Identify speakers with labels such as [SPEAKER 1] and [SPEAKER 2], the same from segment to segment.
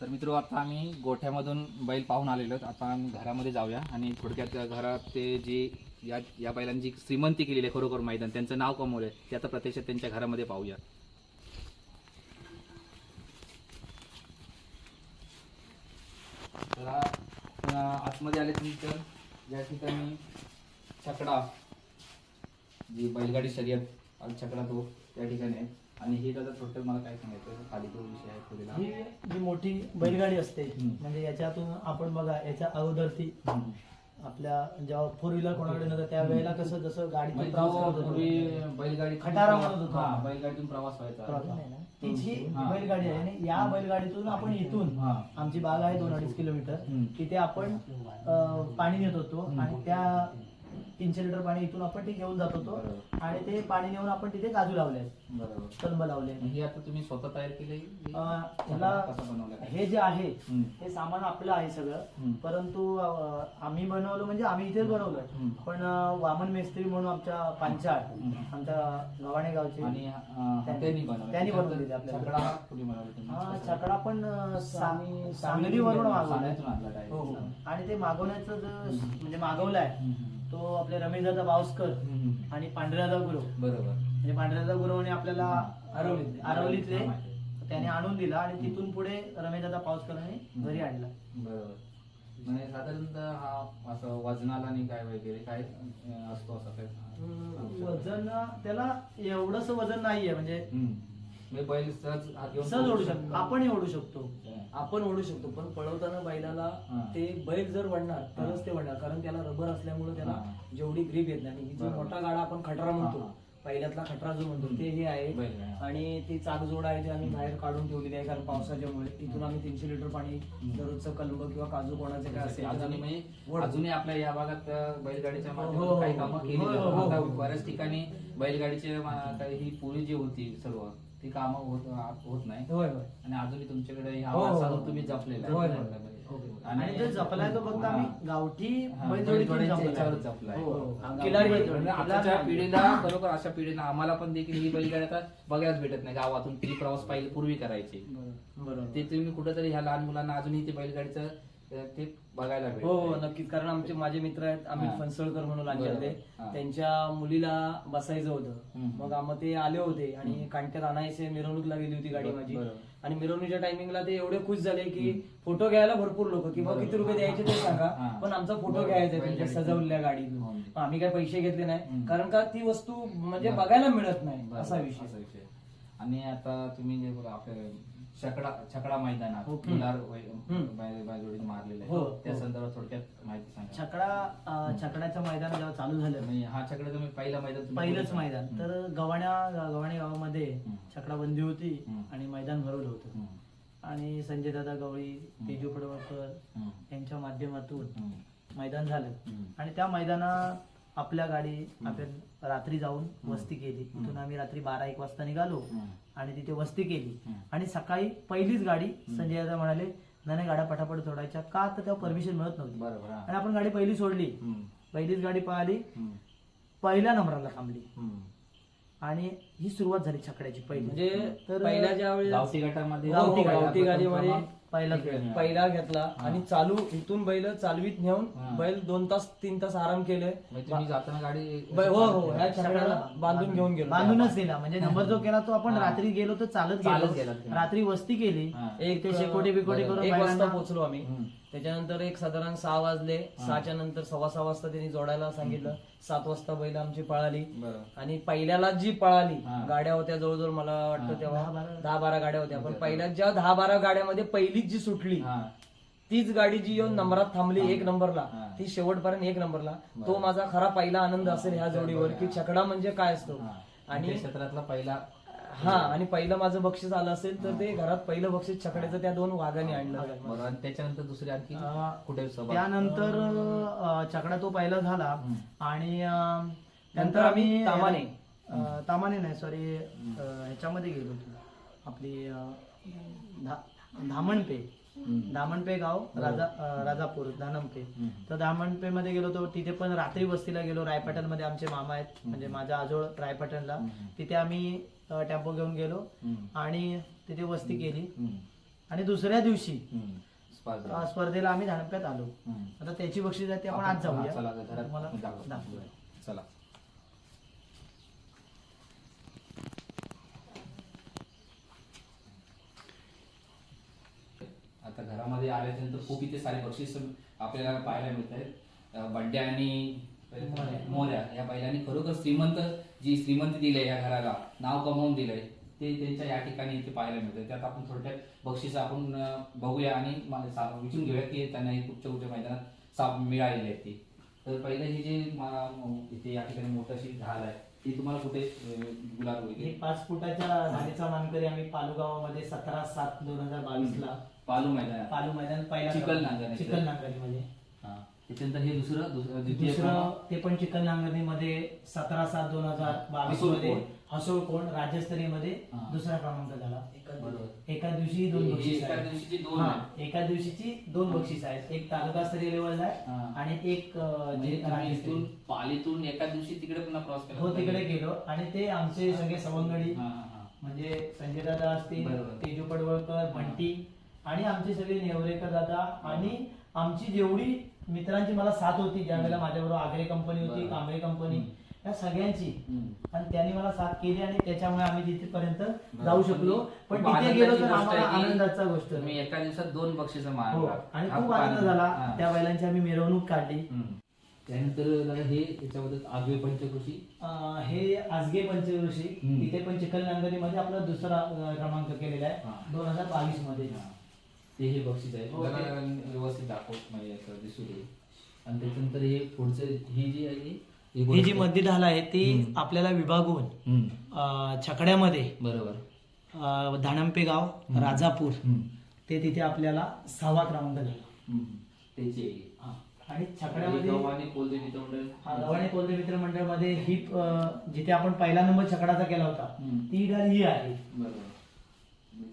[SPEAKER 1] तर मित्र आता आम्ही गोठ्यामधून बैल पाहून आलेलो आहोत. आता आम्ही घरामध्ये जाऊया आणि थोडक्यात घरात ते जी या या बैलांची श्रीमंती केलेली आहे खरोखर मैदान त्यांचं नाव कमवलं आहे ते आता प्रत्यक्षात त्यांच्या घरामध्ये पाहूया. तर आतमध्ये आले तुम्ही तर या ठिकाणी छकडा जी बैलगाडी शर्यत आणि छकडा तो त्या ठिकाणी आहे. आणि हे दादा थोडक्यात मला काय सांगायचं खाली तो विषय आहे
[SPEAKER 2] ही जी मोठी बैलगाडी असते
[SPEAKER 1] हम्म.
[SPEAKER 2] म्हणजे याच्यातून आपण बघा याच्या अगोदर ती आपल्या जेव्हा फोर व्हीलर कोणाकडे नव्हतं त्यावेळेला कसं जसं गाडीतून
[SPEAKER 1] म्हणजे
[SPEAKER 2] प्रवास
[SPEAKER 1] जो
[SPEAKER 2] करत होतो.
[SPEAKER 1] पूर्वी बैलगाडी
[SPEAKER 2] खटारा म्हणत होतो.
[SPEAKER 1] हा बैलगाडीतून प्रवास व्हायचा
[SPEAKER 2] प्रवास नाही ना. तीच हा. बैलगाडी आहे आणि या बैलगाडीतून आपण इथून
[SPEAKER 1] हा.
[SPEAKER 2] आमची बाग आहे दोन अडीच किलोमीटर
[SPEAKER 1] हम्म.
[SPEAKER 2] तिथे आपण अं, पाणी नेत होतो. आणि त्या तीनशे लिटर पाणी इथून आपण ते घेऊन जात होतो
[SPEAKER 1] बरोबर.
[SPEAKER 2] आणि ते पाणी नेऊन आपण तिथे काजू लावले
[SPEAKER 1] बरोबर
[SPEAKER 2] कलम लावले
[SPEAKER 1] हे आता तुम्ही स्वतः तयार केले
[SPEAKER 2] अं, ह्याला
[SPEAKER 1] कसं बनवलं काय?
[SPEAKER 2] हे जे आहे
[SPEAKER 1] हम्म.
[SPEAKER 2] हे सामान आपलं आहे सगळं
[SPEAKER 1] हम्म.
[SPEAKER 2] परंतु अं, आम्ही बनवलं म्हणजे आम्ही इथेच बनवलं
[SPEAKER 1] हम्म.
[SPEAKER 2] पण अं, वामन मेस्त्री म्हणून आमच्या पांचाळ
[SPEAKER 1] हम्म.
[SPEAKER 2] आमच्या गव्हाणे गावचे
[SPEAKER 1] आणि अं,
[SPEAKER 2] त्यांनी-
[SPEAKER 1] बनवलं
[SPEAKER 2] त्यांनी बनवलेले आपल्याला.
[SPEAKER 1] छकडा कुठे बनवलं तुम्ही?
[SPEAKER 2] हा
[SPEAKER 1] कसं?
[SPEAKER 2] छकडा पण अं, सा-
[SPEAKER 1] आम्ही
[SPEAKER 2] सांगलीवरून मागवलाय
[SPEAKER 1] सांगलीतून आणला direct.
[SPEAKER 2] हो हो आणि ते मागवण्याचं जो म्हणजे मागवलाय
[SPEAKER 1] हम्म.
[SPEAKER 2] तो आपले रमेशदादा बावस्कर
[SPEAKER 1] हम्म.
[SPEAKER 2] आणि पांढऱ्यादा गुरु
[SPEAKER 1] बरोबर.
[SPEAKER 2] म्हणजे पांढऱ्यादा गुरुने आपल्याला
[SPEAKER 1] हा, आहे.
[SPEAKER 2] त्याने आणून दिला आणि तिथून पुढे रमेशदादा पावसकरांनी घरी आणला.
[SPEAKER 1] बरोबर. म्हणजे साधारणतः हा असं वजनाला आणि काय वगैरे काय अं, असतो असं काय
[SPEAKER 2] वजन त्याला एवढंच वजन नाहीये. म्हणजे
[SPEAKER 1] हम्म. म्हणजे बैल सहज हात घेऊन
[SPEAKER 2] सहज ओढू शकतो आपण ओढू शकतो
[SPEAKER 3] आपण ओढू शकतो पण पळवताना बैलाला
[SPEAKER 1] हा.
[SPEAKER 3] ते बैल जर वडणार. तरच ते वडणार कारण त्याला रबर असल्यामुळे त्याला
[SPEAKER 1] हा.
[SPEAKER 3] जेवढी ग्रीप येत नाही आणि जो
[SPEAKER 1] बरोबर.
[SPEAKER 3] मोठा गाडा आपण खटरा
[SPEAKER 1] हा,
[SPEAKER 3] म्हणतो
[SPEAKER 1] हा.
[SPEAKER 3] पहिल्यातला खटरा जो म्हणतो. ते हे आहे
[SPEAKER 1] बैल आहे.
[SPEAKER 3] आणि ती चाकजोड आहे ते आम्ही बाहेर काढून ठेवलेली आहे कारण पावसाच्यामुळे तिथून आम्ही तीनशे लिटर पाणी. दररोजचं कलंब किंवा काजू कोणाचे काय असेल तर
[SPEAKER 1] अजूनही
[SPEAKER 3] आम्ही
[SPEAKER 1] म्हणजे
[SPEAKER 3] वळतो.
[SPEAKER 1] अजूनही आपल्या या भागात अं, बैलगाडीच्या
[SPEAKER 3] हो,
[SPEAKER 1] माध्यमातून
[SPEAKER 3] हो,
[SPEAKER 1] काही
[SPEAKER 3] हो.
[SPEAKER 1] कामं केली
[SPEAKER 3] हो, हो,
[SPEAKER 1] जातात.
[SPEAKER 3] हो,
[SPEAKER 1] आता
[SPEAKER 3] हो.
[SPEAKER 1] बऱ्याच ठिकाणी बैलगाडीचे काही ही पूर्वी जी होती सर्व ती कामं होत होत नाही
[SPEAKER 3] होय होय
[SPEAKER 1] आणि अजूनही तुमच्याकडे ह्या
[SPEAKER 3] हो, हो, हो.
[SPEAKER 1] तुम्ही जपलेला आहे.
[SPEAKER 3] होय, होय.
[SPEAKER 1] बरोबर.
[SPEAKER 3] हो.
[SPEAKER 2] आणि जपलाय तो फक्त आम्ही गावठी बैलजोडीतून जपलाय. हो, हो.
[SPEAKER 3] किल्लारी
[SPEAKER 1] म्हणजे
[SPEAKER 3] बैलजोडी.
[SPEAKER 1] आताच्या
[SPEAKER 2] किल्लारी
[SPEAKER 1] पिढीला बरोबर अशा पिढीला आम्हाला पण देखील ही बैलगाडी आता बघायलाच भेटत नाही गावातून ती प्रवास पाहिजे पूर्वी करायची
[SPEAKER 3] बरोबर
[SPEAKER 1] ते तुम्ही कुठेतरी ह्या लहान मुलांना अजूनही ते बैलगाडीचं ते बघायला
[SPEAKER 3] हो हो नक्कीच कारण आमचे माझे मित्र आहेत अमित
[SPEAKER 1] हा.
[SPEAKER 3] फणसळकर म्हणून
[SPEAKER 1] हा.
[SPEAKER 3] त्यांच्या मुलीला बसायचं होतं. मग आम्ही ते आले होते आणि कांट्यात आणायचे मिरवणूकला गेली होती गाडी माझी. आणि मिरवणुकीच्या टायमिंगला ते एवढे खुश झाले की फोटो घ्यायला भरपूर लोक की मग किती रुपये द्यायचे ते सांगा. पण आमचा फोटो. घ्यायचा. त्यांच्या सजवलेल्या गाडीतून
[SPEAKER 1] हो.
[SPEAKER 3] आम्ही काय पैसे घेतले नाही. कारण का ती वस्तू म्हणजे. बघायला मिळत नाही
[SPEAKER 1] बरोबर.
[SPEAKER 3] असा विषय
[SPEAKER 1] असा विषय आणि आता तुम्ही जे बघा आपल्या छकडा छकडा मैदानात
[SPEAKER 3] हो.
[SPEAKER 1] मुलार
[SPEAKER 3] हम्म.
[SPEAKER 1] बैलजोडी मारलेले
[SPEAKER 3] हो,
[SPEAKER 1] त्या
[SPEAKER 3] हो.
[SPEAKER 1] संदर्भात थोडक्यात माहिती सांगा
[SPEAKER 2] छकडा अं, छकड्याचं मैदान जेव्हा चालू झालं
[SPEAKER 1] म्हणजे हा छकडा तुम्ही पहिला मैदान तुम्ही
[SPEAKER 2] पहिलंच
[SPEAKER 1] बोलता.
[SPEAKER 2] मैदान
[SPEAKER 1] हम्म.
[SPEAKER 2] तर गव्हाण्या गव्हाणे गावामध्ये
[SPEAKER 1] हम्म.
[SPEAKER 2] छकडा बंदी होती
[SPEAKER 1] हम्म.
[SPEAKER 2] आणि मैदान भरवलं होतं
[SPEAKER 1] हम्म.
[SPEAKER 2] आणि संजय दादा गवळी तेजू पडवळकर
[SPEAKER 1] हम्म.
[SPEAKER 2] यांच्या माध्यमातून
[SPEAKER 1] हम्म.
[SPEAKER 2] मैदान झालं
[SPEAKER 1] हम्म.
[SPEAKER 2] आणि त्या मैदानात आपल्या गाडी आपण रात्री जाऊन वस्ती केली. तिथून आम्ही रात्री बारा एक वाजता निघालो
[SPEAKER 1] हम्म.
[SPEAKER 2] आणि तिथे वस्ती केली. आणि सकाळी पहिलीच गाडी संजय दादा म्हणाले नाही नाही, गाड्या पटापट सोडायच्या का तर तेव्हा परमिशन मिळत नव्हती
[SPEAKER 1] बरोबर.
[SPEAKER 2] आणि आपण गाडी पहिली सोडली. पहिलीच गाडी पळाली
[SPEAKER 1] हम्म.
[SPEAKER 2] पहिल्या नंबरला थांबली. आणि ही सुरुवात झाली छकड्याची पहिली
[SPEAKER 3] म्हणजे
[SPEAKER 2] तर
[SPEAKER 3] पहिल्या ज्या वेळेस
[SPEAKER 1] गावठी गटामध्ये
[SPEAKER 2] वेळ.
[SPEAKER 3] पहिला घेतला
[SPEAKER 1] हा.
[SPEAKER 3] आणि चालू इथून बैल चालवीत नेऊन. बैल दोन तास तीन तास आराम केले
[SPEAKER 1] म्हणजे जाताना गाडी
[SPEAKER 3] हो हो ह्या
[SPEAKER 2] छकड्याला
[SPEAKER 3] बांधून घेऊन गेलो
[SPEAKER 2] बांधूनच दिला म्हणजे नंबर जो केला तो आपण. रात्री गेलो तर चालत गेलो. रात्री वस्ती केली.
[SPEAKER 3] एक
[SPEAKER 2] ते शेकोटी बिकोटी. करून
[SPEAKER 3] एक वाजता पोहोचलो आम्ही. त्याच्यानंतर एक साधारण सहा वाजले सहाच्या नंतर सव्वा सहा वाजता त्यांनी जोडायला सांगितलं सात वाजता बैल आमची पळाली आणि पहिल्याला जी पळाली. गाड्या होत्या जवळजवळ मला. वाटतं तेव्हा
[SPEAKER 2] दहा बारा-
[SPEAKER 3] दहा बारा गाड्या होत्या पण. पहिल्या ज्या दहा बारा गाड्यामध्ये पहिलीच जी सुटली. तीच गाडी जी येऊन नंबरात थांबली एक नंबरला. ती शेवटपर्यंत एक नंबरला तो. माझा खरा पहिला आनंद असेल ह्या जोडीवर की. छकडा म्हणजे काय असतो. आणि
[SPEAKER 1] क्षेत्रातला पहिला
[SPEAKER 3] हा आणि पहिलं माझं बक्षीस आलं असेल तर ते घरात पहिलं बक्षीस छकड्याचं त्या दोन वाघाने आणलं
[SPEAKER 1] बरोबर आणि त्याच्यानंतर दुसरी आणखी
[SPEAKER 2] अं,
[SPEAKER 1] कुठे सहभाग?
[SPEAKER 2] त्यानंतर अं, छकडा तो पहिला झाला. आणि अं,
[SPEAKER 3] नंतर आम्ही तामाने.
[SPEAKER 2] अं, तामाने नाही सॉरी ह्याच्यामध्ये गेलो होतो आपली अं, धा- धामणपे
[SPEAKER 1] हम्म.
[SPEAKER 2] धामणपे गाव राजा अं, राजापूर धानमपे. तर धामणपे मध्ये गेलो तर तिथे पण रात्री वस्तीला गेलो रायपाटणमध्ये आमचे मामा आहेत म्हणजे माझा आजोळ रायपाटणला. तिथे आम्ही टेम्पो घेऊन गेलो. आणि तिथे वस्ती केली. आणि दुसऱ्या दिवशी स्पर्धेला. आम्ही धानप्यात आलो. आता त्याची बक्षीस आहे ते आपण आज जाऊया.
[SPEAKER 1] चला आता घरामध्ये आल्यानंतर खूप इथे सारे बक्षीस आपल्याला पाहायला मिळत आहेत बंड्या आणि मोऱ्या या बैलांनी खरोखर श्रीमंत जी श्रीमंत दिले या घराला नाव कमवून दिलंय ते त्यांच्या या ठिकाणी इथे पाहायला मिळतं त्यात आपण थोडक्यात बक्षीस आपण बघूया आणि विचारून घेऊया की त्यांना हे कुठच्या कुठच्या मैदानात साप मिळालेले आहेत ते. तर पहिलं हे जे इथे या ठिकाणी मोठी अशी ढाल आहे ती तुम्हाला कुठे गुलाब
[SPEAKER 2] हे
[SPEAKER 1] होईल
[SPEAKER 2] पाच फुटाच्या धाडीचा मानकरी आम्ही पालू गावामध्ये सतरा सात दोन हजार बावीस ला
[SPEAKER 1] पालू मैदान
[SPEAKER 2] पालू मैदान पहिला
[SPEAKER 1] चिखल नांगरणी.
[SPEAKER 2] चिखल नांगरणीमध्ये
[SPEAKER 1] हा त्याच्यानंतर हे दुसरं दुसरं द्वितीय
[SPEAKER 2] दुसरं
[SPEAKER 1] क्रमांक.
[SPEAKER 2] ते पण चिखल नांगरणीमध्ये सतरा सात दोन हजार बावीस हसोळमध्ये
[SPEAKER 1] कोण?
[SPEAKER 2] हसोळ कोण राज्यस्तरीयमध्ये
[SPEAKER 1] हा.
[SPEAKER 2] दुसरा क्रमांक झाला
[SPEAKER 1] बरोबर.
[SPEAKER 2] एका दिवशी दोन
[SPEAKER 1] हे- हे
[SPEAKER 2] बक्षीस
[SPEAKER 1] एका
[SPEAKER 2] आहेत
[SPEAKER 1] दिवशीची दोन
[SPEAKER 2] हा,
[SPEAKER 1] आहेत.
[SPEAKER 2] एका दिवशीची दोन बक्षीस आहेत एक तालुकास्तरीय लेवलला आहे
[SPEAKER 1] हा.
[SPEAKER 2] आणि एक अं,
[SPEAKER 1] म्हणजे
[SPEAKER 2] जे
[SPEAKER 1] तुम्ही
[SPEAKER 2] राज्यस्तरीय.
[SPEAKER 1] पालीतून एका दिवशी तिकडे पुन्हा क्रॉस केला
[SPEAKER 2] हो तिकडे गेलो आणि ते आमचे सगळे सवंगडी
[SPEAKER 1] हा, हा, हा.
[SPEAKER 2] म्हणजे संजय दादा असतील
[SPEAKER 1] बरोबर.
[SPEAKER 2] तेजू पडवळकर बंटी आणि आमचे सगळे नेवरेकर दादा आणि आमची जेवढी मित्रांची मला साथ होती ज्यावेळेला माझ्याबरोबर आगरे कंपनी होती. कांबळे कंपनी
[SPEAKER 1] हम्म.
[SPEAKER 2] या सगळ्यांची
[SPEAKER 1] हम्म.
[SPEAKER 2] आणि त्यांनी मला साथ केली आणि त्याच्यामुळे आम्ही तिथेपर्यंत जाऊ शकलो पण
[SPEAKER 1] खूप
[SPEAKER 2] तिथे
[SPEAKER 1] आनंदाची
[SPEAKER 2] गेलो तर
[SPEAKER 1] गोष्ट
[SPEAKER 2] आम्हाला
[SPEAKER 1] आहे की
[SPEAKER 2] आनंदाचा गोष्ट
[SPEAKER 1] तुम्ही एका दिवसात दोन बक्षीस
[SPEAKER 2] हो
[SPEAKER 1] मारला
[SPEAKER 2] आणि
[SPEAKER 1] हा
[SPEAKER 2] खूप आनंद झाला
[SPEAKER 1] हा.
[SPEAKER 2] त्या बैलांची आम्ही मिरवणूक काढली
[SPEAKER 1] हम्म. त्यानंतर दादा हे याच्याबद्दल आगवे पंचकृषी
[SPEAKER 2] अं, हे आजगे
[SPEAKER 1] हम्म.
[SPEAKER 2] तिथे पण चिखल नांगरीमध्ये आपला दुसरा अं, क्रमांक केलेला
[SPEAKER 1] हा.
[SPEAKER 2] आहे दोन हजार बावीसमध्ये
[SPEAKER 1] ते हे बक्षीस आहे
[SPEAKER 2] हो,
[SPEAKER 1] जरा व्यवस्थित दाखव म्हणजे असं दिसू दे आणि त्याच्यानंतर हे पुढचं ही जी आहे ही
[SPEAKER 2] ही जी
[SPEAKER 1] गोष्ट-
[SPEAKER 2] मध्य ढाल आहे ती
[SPEAKER 1] हम्म.
[SPEAKER 2] आपल्याला विभागून
[SPEAKER 1] हम्म.
[SPEAKER 2] अं, छकड्यामध्ये
[SPEAKER 1] बरोबर
[SPEAKER 2] अं, धानंपे गाव
[SPEAKER 1] हम्म.
[SPEAKER 2] राजापूर
[SPEAKER 1] हम्म.
[SPEAKER 2] ते तिथे आपल्याला सहावा क्रमांक झाला
[SPEAKER 1] हम्म. त्याची आहे.
[SPEAKER 2] आणि
[SPEAKER 1] आणि
[SPEAKER 2] छकड्यामध्ये
[SPEAKER 1] गव्हाणे कोलदेवी तोंड
[SPEAKER 2] हा, गव्हाणे कोल्हे मित्र मंडळमध्ये ही अं, जिथे आपण पहिला नंबर छकडाचा केला होता
[SPEAKER 1] हम्म.
[SPEAKER 2] ती ढाल ही आहे
[SPEAKER 1] बरोबर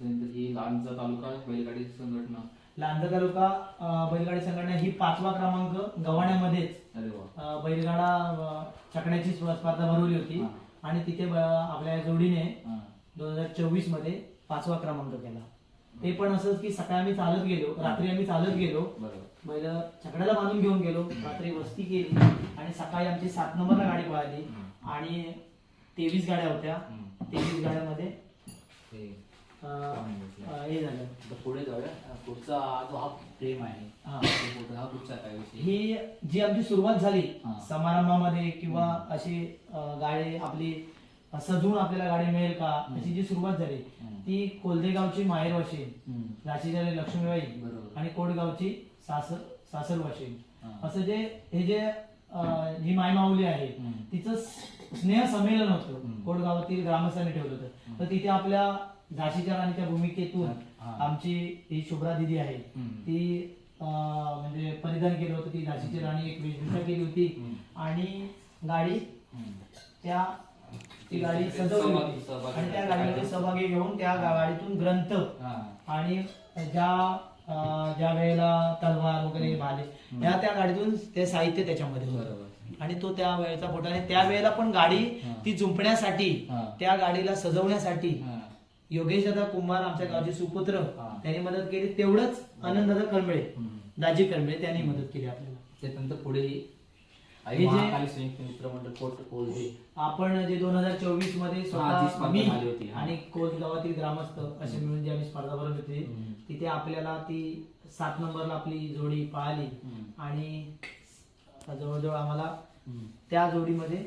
[SPEAKER 1] ही लांजा तालुका बैलगाडी संघटना.
[SPEAKER 2] लांजा तालुका अं, बैलगाडी संघटना ही पाचवा क्रमांक गव्हाण्यामध्येच.
[SPEAKER 1] अरे वा.
[SPEAKER 2] अं, बैलगाडा अं, छकड्याची स्प- स्पर्धा भरवली होती.
[SPEAKER 1] हा.
[SPEAKER 2] आणि तिथे ब- आपल्या जोडीने
[SPEAKER 1] हा.
[SPEAKER 2] दोन हजार चोवीसमध्ये पाचवा क्रमांक केला. ते पण असंच की सकाळी आम्ही चालत गेलो रात्री आम्ही चालत गेलो.
[SPEAKER 1] बरोबर
[SPEAKER 2] बैल छकड्याला बांधून घेऊन गेलो रात्री वस्ती केली. आणि सकाळी आमची सात नंबरला गाडी पळाली. आणि तेवीस गाड्या होत्या.
[SPEAKER 1] हम्म.
[SPEAKER 2] तेवीस गाड्यामध्ये
[SPEAKER 1] हे
[SPEAKER 2] झालं
[SPEAKER 1] पुढे जाऊया पुढचा हा जो हा प्रेम आहे
[SPEAKER 2] हा.
[SPEAKER 1] तो पुढचा- हा पुढचा काय विषय
[SPEAKER 2] ही जी आमची सुरुवात झाली
[SPEAKER 1] हा.
[SPEAKER 2] समारंभामध्ये किंवा अशी अं, गाडी आपली अं, सजवून आपल्याला गाडी मिळेल का अशी जी सुरुवात झाली
[SPEAKER 1] हम्म.
[SPEAKER 2] ती कोल्देगावची माहेर वाशी
[SPEAKER 1] हम्म.
[SPEAKER 2] झाशीच्या लक्ष्मीबाई
[SPEAKER 1] बरोबर.
[SPEAKER 2] आणि कोटगावची सासर सासर वाशी
[SPEAKER 1] हा.
[SPEAKER 2] असं जे हे जे अं, जी मायमाऊली आहे
[SPEAKER 1] हम्म.
[SPEAKER 2] तिचं स्नेह संमेलन होतं
[SPEAKER 1] हम्म.
[SPEAKER 2] कोटगावातील ग्रामस्थांनी ठेवलं होतं तर तिथे आपल्या झाशीच्या राणीच्या भूमिकेतून. आमची ही शुभ्रा दिदी आहे. ती म्हणजे परिधान केलं होतं ती झाशीची राणी एक वेशभूषा केली होती. आणि गाडी. त्या ती गाडी सजवली होती आणि त्या. गाडीमध्ये सहभागी घेऊन त्या गाडीतून ग्रंथ. आणि ज्या ज्या वेळेला तलवार वगैरे भाले ह्या त्या गाडीतून ते साहित्य त्याच्यामध्ये होतं.
[SPEAKER 1] बरोबर
[SPEAKER 2] आणि तो त्या वेळेचा फोटो आणि त्या वेळेला पण गाडी. ती जुंपण्यासाठी
[SPEAKER 1] हा.
[SPEAKER 2] त्या गाडीला सजवण्यासाठी. योगेश दादा कुंभार आमच्या गावचे सुपुत्र. त्यांनी मदत केली तेवढंच आनंददादा कळंबळे
[SPEAKER 1] हम्म.
[SPEAKER 2] दाजी कळंबळे त्यांनी मदत केली आपल्याला
[SPEAKER 1] त्यानंतर पुढे ही
[SPEAKER 2] जे-
[SPEAKER 1] संयुक्त कोट
[SPEAKER 2] आपण जे दोन हजार
[SPEAKER 1] चोवीसमध्ये
[SPEAKER 2] स्वतः मी. आणि कोच गावातील ग्रामस्थ असे मिळून जी आम्ही स्पर्धा भरवली होती. तिथे आपल्याला ती सात नंबरला आपली जोडी पाळली. आणि जवळजवळ आम्हाला. त्या जोडीमध्ये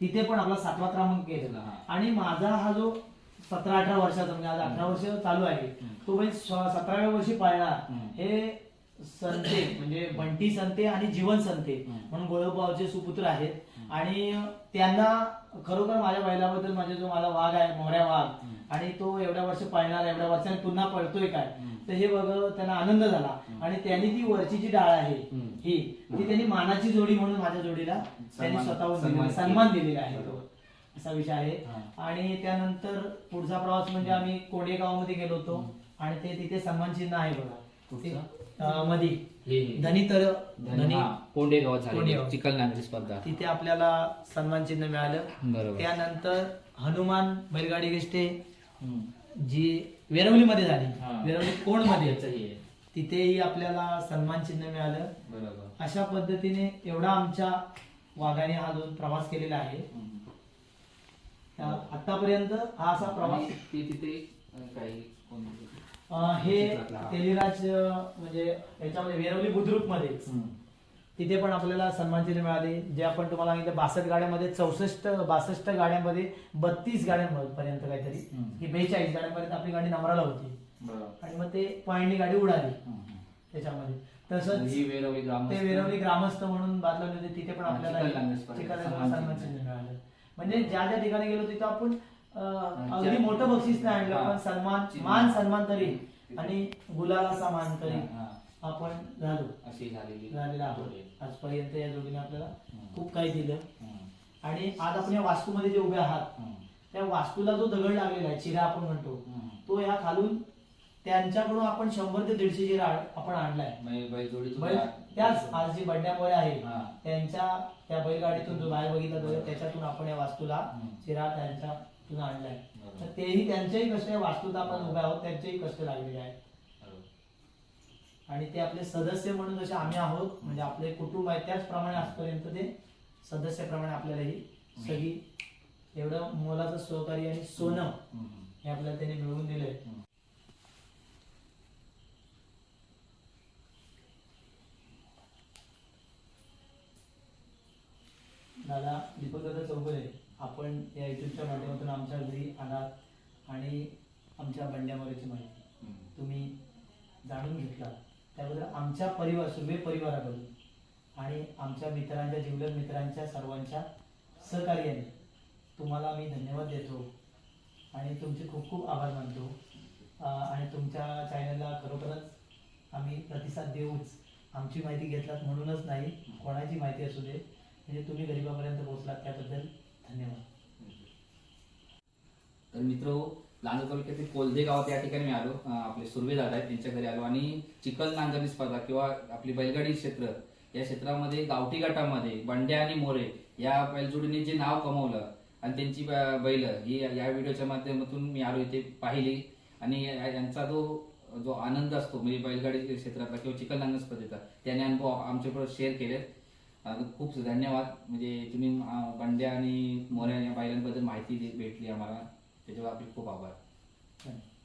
[SPEAKER 2] तिथे पण आपला सातवा क्रमांक केलेला. आणि माझा हा जो सतरा अठरा वर्षाचा म्हणजे आज अठरा वर्ष चालू आहे तो बैल सतराव्या वर्षी पाळणार. हे संते म्हणजे बंटी संते आणि जीवन संते. म्हणून गोळोबावचे सुपुत्र आहेत आणि त्यांना खरोखर माझ्या बैलाबद्दल माझा जो माझा वाघ आहे मोहऱ्या वाघ. आणि तो एवढ्या वर्ष पाळणार एवढ्या वर्षाने पुन्हा पळतोय काय. तर हे बघ त्यांना आनंद झाला आणि त्यांनी ती वरची जी डाळ आहे. ही ती त्यांनी मानाची जोडी म्हणून माझ्या जोडीला त्यांनी स्वतःहून
[SPEAKER 1] सन्मान
[SPEAKER 2] दिलेला- आहे तो असा विषय आहे. आणि त्यानंतर पुढचा प्रवास म्हणजे आम्ही कोंडे गावामध्ये गेलो होतो. आणि ते तिथे सन्मान चिन्ह आहे बघा. मधी. धनी तर धनी
[SPEAKER 1] कोंडे गावात झाली स्पर्धा.
[SPEAKER 2] तिथे आपल्याला सन्मान चिन्ह मिळालं.
[SPEAKER 1] बरोबर.
[SPEAKER 2] त्यानंतर हनुमान बैलगाडी
[SPEAKER 1] हम्म.
[SPEAKER 2] जी वेरवलीमध्ये झाली.
[SPEAKER 1] हा.
[SPEAKER 2] वेरवली
[SPEAKER 1] हे आहे.
[SPEAKER 2] तिथेही आपल्याला सन्मान चिन्ह मिळालं.
[SPEAKER 1] बरोबर.
[SPEAKER 2] अशा पद्धतीने एवढा आमच्या वाघाने हा जो प्रवास केलेला आहे. आतापर्यंत हा असा प्रवास
[SPEAKER 1] ते तिथे काही
[SPEAKER 2] हे
[SPEAKER 1] हा.
[SPEAKER 2] तेलिराज म्हणजे याच्यामध्ये वेरवली बुद्रुकमध्ये तिथे पण आपल्याला सन्मान चिन्ह मिळाले. जे आपण तुम्हाला सांगितलं बासष्ट गाड्यांमध्ये चौसष्ट बासष्ट गाड्यांमध्ये बत्तीस गाड्यांपर्यंत काहीतरी. की बेचाळीस गाड्यांपर्यंत आपली गाडी नंबराला होती. आणि मग ते पॉईंटनी गाडी उडाली. त्याच्यामध्ये.
[SPEAKER 1] ही
[SPEAKER 2] तसंच
[SPEAKER 1] वेरवली ग्रामस्थ
[SPEAKER 2] ते वेरवली ग्रामस्थ म्हणून बातला होते. तिथे पण आपल्याला
[SPEAKER 1] चिखलदरा स्पर्धेत
[SPEAKER 2] चिखलदरा
[SPEAKER 1] सन्मान
[SPEAKER 2] सन्मान
[SPEAKER 1] चिन्ह.
[SPEAKER 2] चिन्ह मिळालं. म्हणजे ज्या ज्या ठिकाणी गेलो तिथं आपण अगदी मोठं बक्षीस नाही आणलं. पण सन्मान. मान सन्मान तरी. आणि गुलालाचा मान तरी आपण झालो
[SPEAKER 1] अशी झालेली
[SPEAKER 2] झालेला आहोत. आजपर्यंत या जोडीने आपल्याला. खूप काही दिलं. आणि आज आपण या वास्तूमध्ये जे उभे आहात. त्या वास्तूला जो दगड लागलेला आहे चिरा आपण म्हणतो. तो या खालून त्यांच्याकडून आपण शंभर ते दीडशे चिरा आपण आणलाय
[SPEAKER 1] म्हणजे
[SPEAKER 2] बैल त्याच आज जी बड्ड्यामुळे आहे
[SPEAKER 1] हा.
[SPEAKER 2] त्यांच्या त्या बैलगाडीतून जो बाहेर बघितला तो त्याच्यातून आपण या वास्तूला
[SPEAKER 1] हम्म.
[SPEAKER 2] चिरा त्यांच्यातून आणलाय
[SPEAKER 1] बरोबर.
[SPEAKER 2] तर तेही त्यांचेही कष्ट या वास्तूत आपण उभे आहोत त्यांचेही कष्ट लागलेले आहेत
[SPEAKER 1] बरोबर.
[SPEAKER 2] आणि ते आपले सदस्य म्हणून जसे आम्ही आहोत म्हणजे आपले कुटुंब आहे त्याचप्रमाणे आजपर्यंत ते सदस्याप्रमाणे आपल्याला ही सगळी एवढं मोलाचं सहकार्य आणि सोनं
[SPEAKER 1] हम्म.
[SPEAKER 2] हे आपल्याला त्यांनी मिळवून दिलंय दीपक दादा चौगुले आपण या युट्यूबच्या माध्यमातून आमच्या घरी आलात आणि आमच्या बंड्यावरची माहिती. तुम्ही जाणून घेतला त्याबद्दल आमच्या परिवार सुर्वे परिवाराकडून आणि आमच्या मित्रांच्या जिवलग मित्रांच्या सर्वांच्या सहकार्याने तुम्हाला मी धन्यवाद देतो आणि तुमचे खूप खूप आभार मानतो. आणि तुमच्या चॅनलला खरोखरच आम्ही प्रतिसाद देऊच. आमची माहिती घेतलात म्हणूनच नाही कोणाची माहिती असू दे. म्हणजे तुम्ही गरिबापर्यंत पोहोचलात त्याबद्दल धन्यवाद.
[SPEAKER 1] तर मित्र लांजा तालुक्यातील कोलदे गावात या ठिकाणी मी आलो. आपले सुर्वे दादा आहेत त्यांच्या घरी आलो. आणि चिकन नांगरणी स्पर्धा किंवा आपली बैलगाडी क्षेत्र या क्षेत्रामध्ये गावठी गटामध्ये बंड्या आणि मोरे या बैलजोडीने जे नाव कमवलं आणि त्यांची बैल ही या व्हिडिओच्या माध्यमातून मी आलो इथे पाहिली. आणि यांचा जो जो आनंद असतो म्हणजे बैलगाडी क्षेत्रातला किंवा चिकन नांगर स्पर्धेचा त्याने अनुभव आमच्याबरोबर शेअर केले खूप धन्यवाद. म्हणजे तुम्ही बंड्या आणि मोऱ्या या बायलांबद्दल माहिती भेटली आम्हाला. त्याच्यावर आपले खूप आभार.
[SPEAKER 2] धन्यवाद.